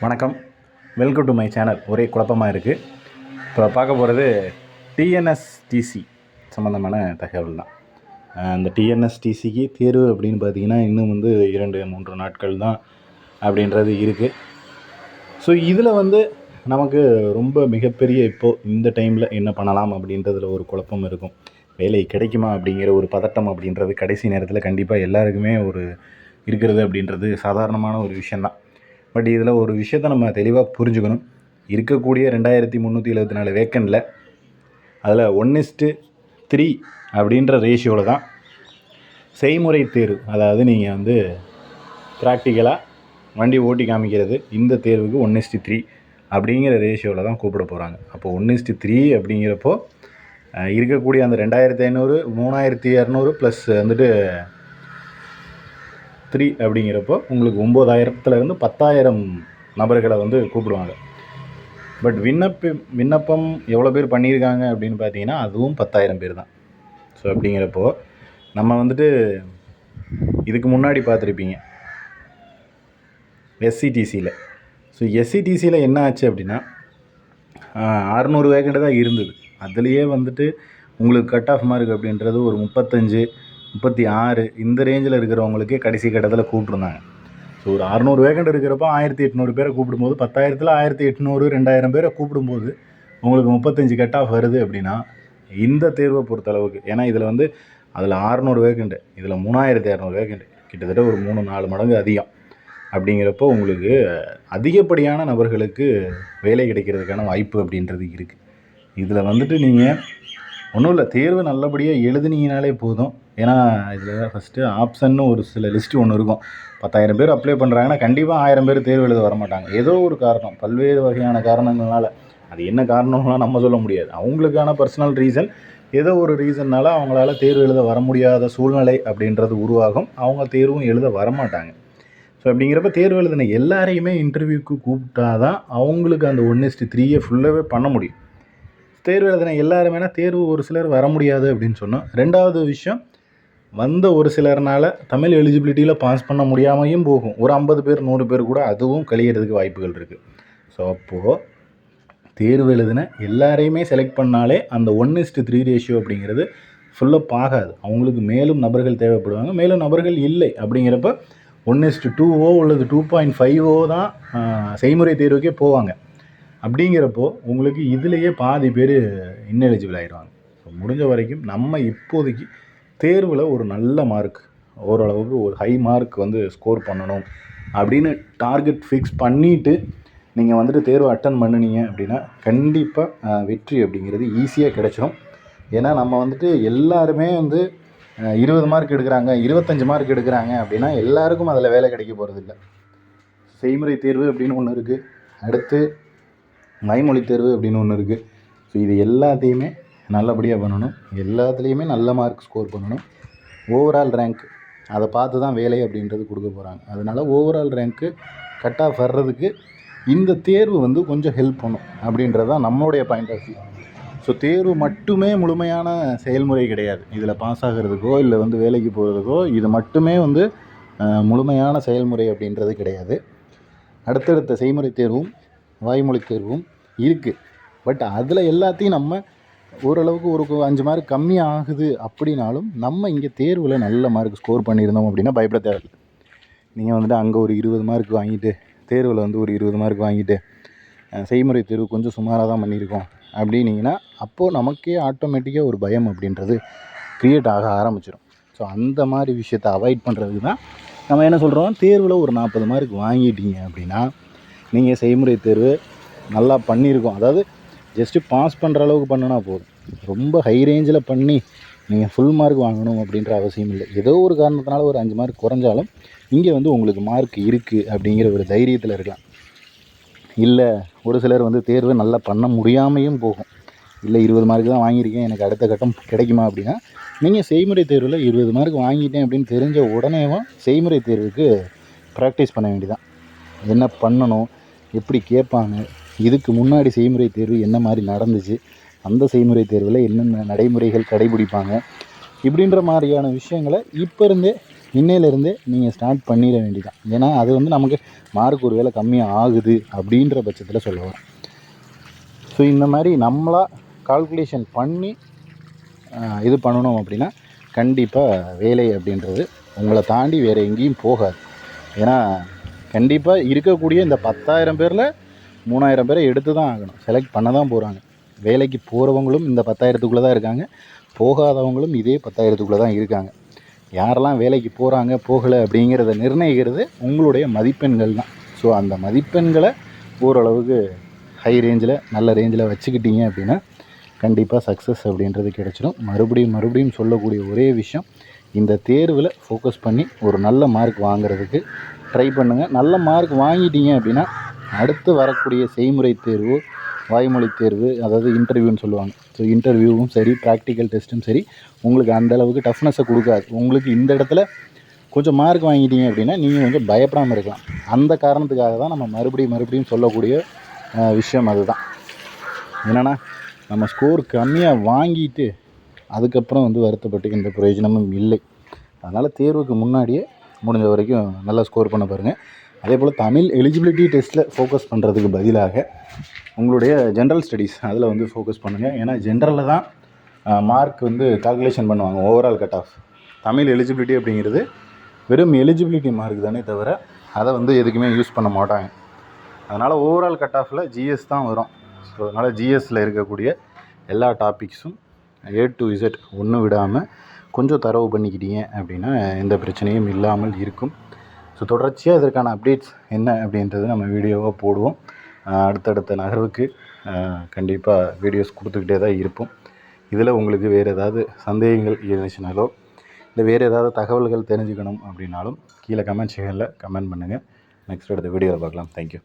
வணக்கம். Welcome to my channel ஒரே குழப்பமாக இருக்குது இப்போ பார்க்க போகிறது டிஎன்எஸ்டிசி சம்மந்தமான தகவல் தான் அந்த இந்த டிஎன்எஸ்டிசிக்கு தேர்வு அப்படின்னு பார்த்தீங்கன்னா இன்னும் வந்து இரண்டு மூன்று நாட்கள் தான் அப்படின்றது இருக்குது ஸோ இதில் வந்து நமக்கு ரொம்ப மிகப்பெரிய இப்போது இந்த டைமில் என்ன பண்ணலாம் அப்படின்றதுல ஒரு குழப்பம் இருக்கும். வேலை கிடைக்குமா அப்படிங்கிற ஒரு பதட்டம் அப்படின்றது கடைசி நேரத்தில் கண்டிப்பாக எல்லாருக்குமே ஒரு இருக்கிறது அப்படின்றது சாதாரணமான ஒரு விஷயந்தான் பட் இதில் ஒரு விஷயத்தை நம்ம தெளிவாக புரிஞ்சுக்கணும். இருக்கக்கூடிய ரெண்டாயிரத்தி முந்நூற்றி எழுபத்தி நாலு வேக்கண்டில் அதில் ஒன் இஸ்ட்டு த்ரீ அப்படின்ற ரேஷியோவில் தான் செய்முறை தேர்வு. அதாவது நீங்கள் வந்து ப்ராக்டிக்கலாக வண்டி ஓட்டி காமிக்கிறது இந்த தேர்வுக்கு ஒன் இஸ்டி த்ரீ அப்படிங்கிற ரேஷியோவில் தான் கூப்பிட போகிறாங்க. அப்போ ஒன் இஸ்டி த்ரீ அப்படிங்கிறப்போ இருக்கக்கூடிய அந்த ரெண்டாயிரத்தி ஐநூறு மூணாயிரத்தி இரநூறு ப்ளஸ் வந்துட்டு த்ரீ அப்படிங்கிறப்போ உங்களுக்கு ஒம்பதாயிரத்துலேருந்து பத்தாயிரம் நபர்களை வந்து கூப்பிடுவாங்க. பட் விண்ணப்ப விண்ணப்பம் எவ்வளோ பேர் பண்ணியிருக்காங்க அப்படின்னு பார்த்தீங்கன்னா அதுவும் பத்தாயிரம் பேர் தான். ஸோ அப்படிங்கிறப்போ நம்ம வந்துட்டு இதுக்கு முன்னாடி பார்த்துருப்பீங்க. எஸ்சிடிசியில் ஸோ எஸ்சிடிசியில் என்ன ஆச்சு அப்படின்னா அறநூறு வேகண்ட் தான் இருந்தது. அதுலேயே வந்துட்டு உங்களுக்கு கட் ஆஃப் மார்க் அப்படின்றது ஒரு முப்பத்தஞ்சு முப்பத்தி ஆறு இந்த ரேஞ்சில் இருக்கிறவங்களுக்கே கடைசி கட்டத்தில் கூப்பிட்ருந்தாங்க ஸோ ஒரு அறநூறு வேகண்ட் இருக்கிறப்போ ஆயிரத்தி எட்நூறு பேரை கூப்பிடும்போது பத்தாயிரத்தில் ஆயிரத்தி எட்நூறு ரெண்டாயிரம் பேரை கூப்பிடும்போது உங்களுக்கு முப்பத்தஞ்சு கட் ஆஃப் வருது அப்படின்னா இந்த தேர்வை பொறுத்தளவுக்கு ஏன்னா இதில் வந்து அதில் அறநூறு வேகண்ட் இதில் மூணாயிரத்தி இரநூறு வேகண்ட் கிட்டத்தட்ட ஒரு மூணு நாலு மடங்கு அதிகம். அப்படிங்கிறப்போ உங்களுக்கு அதிகப்படியான நபர்களுக்கு வேலை கிடைக்கிறதுக்கான வாய்ப்பு அப்படின்றது இருக்குது இதில் வந்துட்டு நீங்கள் ஒன்றும் இல்லை தேர்வு நல்லபடியாக எழுதுனீங்கனாலே போதும். ஏன்னா இதில் ஃபஸ்ட்டு ஆப்ஷன்னு ஒரு சில லிஸ்ட்டு ஒன்று இருக்கும். பத்தாயிரம் பேர் அப்ளை பண்ணுறாங்கன்னா கண்டிப்பாக ஆயிரம் பேர் தேர்வு எழுத வரமாட்டாங்க ஏதோ ஒரு காரணம் பல்வேறு வகையான காரணங்களால். அது என்ன காரணம்லாம் நம்ம சொல்ல முடியாது. அவங்களுக்கான பர்சனல் ரீசன் ஏதோ ஒரு ரீசன்னால் அவங்களால தேர்வு எழுத வர முடியாத சூழ்நிலை அப்படின்றது உருவாகும். அவங்க தேர்வும் எழுத வரமாட்டாங்க ஸோ அப்படிங்கிறப்ப தேர்வு எழுதின எல்லாரையுமே இன்டர்வியூக்கு கூப்பிட்டா தான் அவங்களுக்கு அந்த ஒன் இஸ்டி த்ரீயை ஃபுல்லாகவே பண்ண முடியும். தேர்வு எழுதின எல்லாருமேனா தேர்வு ஒரு சிலர் வர முடியாது அப்படின்னு சொன்னோம் ரெண்டாவது விஷயம் வந்த ஒரு சிலர்னால தமிழ் எலிஜிபிலிட்டியில் பாஸ் பண்ண முடியாமையும் போகும். ஒரு ஐம்பது பேர் நூறு பேர் கூட அதுவும் கழியறதுக்கு வாய்ப்புகள் இருக்குது ஸோ அப்போது தேர்வு எழுதின எல்லாரையுமே செலக்ட் பண்ணாலே அந்த one is to three ratio அப்படிங்கிறது ஃபுல்லப் ஆகாது. அவங்களுக்கு மேலும் நபர்கள் தேவைப்படுவாங்க. மேலும் நபர்கள் இல்லை அப்படிங்கிறப்ப ஒன் இஸ்டு டூவோ அல்லது டூ பாயிண்ட் ஃபைவோ தான் செய்முறை தேர்வுக்கே போவாங்க. அப்படிங்கிறப்போ உங்களுக்கு இதுலேயே பாதி பேர் இன்னெலிஜிபிள் ஆயிடுவாங்க. ஸோ முடிஞ்ச வரைக்கும் நம்ம இப்போதைக்கு தேர்வில் ஒரு நல்ல மார்க் ஓரளவுக்கு ஒரு ஹை மார்க் வந்து ஸ்கோர் பண்ணணும் அப்படின்னு டார்கெட் ஃபிக்ஸ் பண்ணிவிட்டு நீங்கள் வந்துட்டு தேர்வு அட்டன் பண்ணுனீங்க அப்படின்னா கண்டிப்பாக வெற்றி அப்படிங்கிறது ஈஸியாக கிடைச்சிடும் ஏன்னா நம்ம வந்துட்டு எல்லாருமே வந்து இருபது மார்க் எடுக்கிறாங்க இருபத்தஞ்சி மார்க் எடுக்கிறாங்க அப்படின்னா எல்லாருக்கும் அதில் வேலை கிடைக்க போகிறதில்ல செய்முறை தேர்வு அப்படின்னு ஒன்று இருக்குது அடுத்து மைமொழி தேர்வு அப்படின்னு ஒன்று இருக்குது ஸோ இது எல்லாத்தையுமே நல்லபடியாக பண்ணணும். எல்லாத்துலேயுமே நல்ல மார்க் ஸ்கோர் பண்ணணும். ஓவரால் ரேங்க் அதை பார்த்து தான் வேலை அப்படின்றது கொடுக்க போகிறாங்க அதனால் ஓவரால் ரேங்க்கு கட் ஆஃப் வர்றதுக்கு இந்த தேர்வு வந்து கொஞ்சம் ஹெல்ப் பண்ணும் அப்படின்றது தான் நம்மளுடைய பாயிண்ட் ஆஃப் வியூ ஸோ தேர்வு மட்டுமே முழுமையான செயல்முறை கிடையாது. இதில் பாஸ் ஆகிறதுக்கோ இல்லை வந்து வேலைக்கு போகிறதுக்கோ இது மட்டுமே வந்து முழுமையான செயல்முறை அப்படின்றது கிடையாது. அடுத்தடுத்த செய்முறை தேர்வும் வாய்மொழி தேர்வும் இருக்குது பட் அதில் எல்லாத்தையும் நம்ம ஓரளவுக்கு ஒரு அஞ்சு மார்க் கம்மி ஆகுது அப்படின்னாலும் நம்ம இங்கே தேர்வில் நல்ல மார்க் ஸ்கோர் பண்ணியிருந்தோம் அப்படின்னா பயப்பட தேவையில்லை. நீங்கள் வந்துட்டு அங்கே ஒரு இருபது மார்க் வாங்கிட்டு தேர்வில் வந்து ஒரு இருபது மார்க் வாங்கிட்டு செய்முறை தேர்வு கொஞ்சம் சுமாராக தான் பண்ணியிருக்கோம் அப்படின்னீங்கன்னா அப்போது நமக்கே ஆட்டோமேட்டிக்காக ஒரு பயம் அப்படின்றது க்ரியேட் ஆக ஆரம்பிச்சிடும் ஸோ அந்த மாதிரி விஷயத்தை அவாய்ட் பண்ணுறதுக்கு தான் நம்ம என்ன சொல்கிறோம் தேர்வில் ஒரு நாற்பது மார்க் வாங்கிட்டீங்க அப்படின்னா நீங்கள் செய்முறை தேர்வு நல்லா பண்ணியிருக்கோம். அதாவது ஜஸ்ட்டு பாஸ் பண்ணுற அளவுக்கு பண்ணினா போதும். ரொம்ப ஹை ரேஞ்சில் பண்ணி நீங்கள் ஃபுல் மார்க் வாங்கணும் அப்படின்ற அவசியம் இல்லை. ஏதோ ஒரு காரணத்தினால ஒரு அஞ்சு மார்க் குறைஞ்சாலும் இங்கே வந்து உங்களுக்கு மார்க் இருக்குது அப்படிங்கிற ஒரு தைரியத்தில் இருக்கலாம். இல்லை ஒரு சிலர் வந்து தேர்வு நல்லா பண்ண முடியாமையும் போகும். இல்லை இருபது மார்க் தான் வாங்கியிருக்கேன் எனக்கு அடுத்த கட்டம் கிடைக்குமா அப்படின்னா நீங்கள் செய்முறை தேர்வில் இருபது மார்க் வாங்கிட்டேன் அப்படின்னு தெரிஞ்ச உடனேவும் செய்முறை தேர்வுக்கு ப்ராக்டிஸ் பண்ண வேண்டியதான் என்ன பண்ணணும் எப்படி கேட்பாங்க இதுக்கு முன்னாடி செய்முறை தேர்வு என்ன மாதிரி நடந்துச்சு அந்த செய்முறை தேர்வில் என்னென்ன நடைமுறைகள் கடைபிடிப்பாங்க இப்படின்ற மாதிரியான விஷயங்களை இப்போ இருந்தே இன்னையிலேருந்தே நீங்கள் ஸ்டார்ட் பண்ணிட வேண்டியதான் ஏன்னா அது வந்து நமக்கு மார்க் ஒரு வேலை கம்மியாக ஆகுது அப்படின்ற பட்சத்தில் சொல்ல ஸோ இந்த மாதிரி நம்மளாக கால்குலேஷன் பண்ணி இது பண்ணணும் அப்படின்னா கண்டிப்பாக வேலை அப்படின்றது உங்களை தாண்டி வேறு எங்கேயும் போகாது. ஏன்னா கண்டிப்பாக இருக்கக்கூடிய இந்த பத்தாயிரம் பேரில் மூணாயிரம் பேரை எடுத்து தான் ஆகணும். செலக்ட் பண்ண தான் போகிறாங்க வேலைக்கு போகிறவங்களும் இந்த பத்தாயிரத்துக்குள்ளே தான் இருக்காங்க. போகாதவங்களும் இதே பத்தாயிரத்துக்குள்ளே தான் இருக்காங்க. யாரெல்லாம் வேலைக்கு போகிறாங்க போகலை அப்படிங்கிறத நிர்ணயிக்கிறது உங்களுடைய மதிப்பெண்கள் தான். ஸோ அந்த மதிப்பெண்களை ஓரளவுக்கு ஹை ரேஞ்சில் நல்ல ரேஞ்சில் வச்சுக்கிட்டீங்க அப்படின்னா கண்டிப்பாக சக்ஸஸ் அப்படின்றது கிடச்சிடும் மறுபடியும் மறுபடியும் சொல்லக்கூடிய ஒரே விஷயம் இந்த தேர்வில் ஃபோக்கஸ் பண்ணி ஒரு நல்ல மார்க் வாங்குறதுக்கு ட்ரை பண்ணுங்கள் நல்ல மார்க் வாங்கிட்டீங்க அப்படின்னா அடுத்து வரக்கூடிய செய்முறை தேர்வு வாய்மொழி தேர்வு அதாவது இன்டர்வியூன்னு சொல்லுவாங்க. ஸோ இன்டர்வியூவும் சரி ப்ராக்டிக்கல் டெஸ்ட்டும் சரி உங்களுக்கு அந்த அளவுக்கு டஃப்னஸை கொடுக்காது. உங்களுக்கு இந்த இடத்துல கொஞ்சம் மார்க் வாங்கிட்டீங்க அப்படின்னா நீங்கள் கொஞ்சம் பயப்படாமல் இருக்கலாம். அந்த காரணத்துக்காக தான் நம்ம மறுபடியும் மறுபடியும் சொல்லக்கூடிய விஷயம் அதுதான். என்னென்னா நம்ம ஸ்கோர் கம்மியாக வாங்கிட்டு அதுக்கப்புறம் வந்து வருத்தப்பட்டு எந்த பிரயோஜனமும் இல்லை. அதனால் தேர்வுக்கு முன்னாடியே முடிஞ்ச வரைக்கும் நல்லா ஸ்கோர் பண்ண பாருங்கள் அதே போல் தமிழ் எலிஜிபிலிட்டி டெஸ்ட்டில் ஃபோக்கஸ் பண்ணுறதுக்கு பதிலாக உங்களுடைய ஜென்ரல் ஸ்டடீஸ் அதில் வந்து ஃபோக்கஸ் பண்ணுங்கள் ஏன்னா ஜென்ரலில் தான் மார்க் வந்து கால்குலேஷன் பண்ணுவாங்க overall cut off Tamil eligibility அப்படிங்கிறது வெறும் எலிஜிபிலிட்டி மார்க் தானே தவிர அதை வந்து எதுக்குமே யூஸ் பண்ண மாட்டாங்க. அதனால் ஓவரால் கட் ஆஃபில் ஜிஎஸ் தான் வரும். ஸோ அதனால் ஜிஎஸ்சில் இருக்கக்கூடிய எல்லா டாபிக்ஸும் ஏ டு இசட் ஒன்றும் விடாமல் கொஞ்சம் தரவு பண்ணிக்கிட்டீங்க அப்படின்னா எந்த பிரச்சனையும் இல்லாமல் இருக்கும். ஸோ தொடர்ச்சியாக இதற்கான அப்டேட்ஸ் என்ன அப்படின்றது நம்ம வீடியோவாக போடுவோம். அடுத்தடுத்த நகர்வுக்கு கண்டிப்பாக வீடியோஸ் கொடுத்துக்கிட்டே தான் இருப்போம். இதில் உங்களுக்கு வேறு ஏதாவது சந்தேகங்கள் இருந்துச்சுனாலோ இல்லை வேறு ஏதாவது தகவல்கள் தெரிஞ்சுக்கணும் அப்படின்னாலும் கீழே கமெண்ட் செக்ஷனில் கமெண்ட் பண்ணுங்கள் நெக்ஸ்ட் அடுத்த வீடியோவில் பார்க்கலாம். தேங்க்யூ